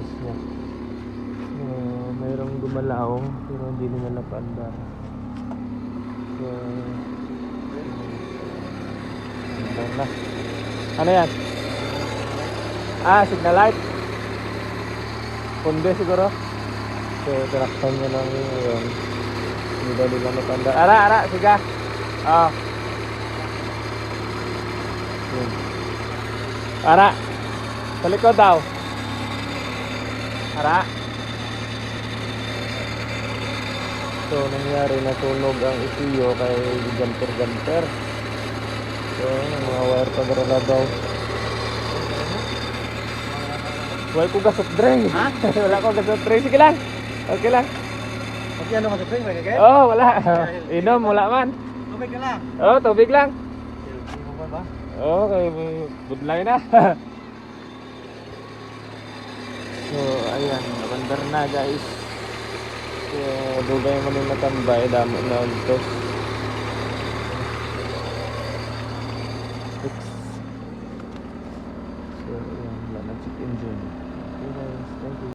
process niya. Uh, mayroong gumalaw pero hindi nila napanda. So, hanggang na. Ano yan? Ah, signal light. Punde siguro. So, tinakpan niya lang yun. Hindi daw nila napanda. Ara, ara, siga. Ah. Yun. Ara. Sa likod daw. Ara. So, nangyari nasunog ang isiyo kay jumper-jumper. So, ang mga wire pa na daw. Wala ko gasot drink. Ha? wala ko gasot drink. Sige lang. Okay lang. Pati ano spring, may kagay? Oh, wala. Inom, wala man. Tubig lang. Oh, tubig lang. Ba? Okay, budlay na. so, ayan, nabandar na guys. So, dugay mo nung natambay, damo na. Fix. So, ayan, wala na check engine. Okay guys, thank you.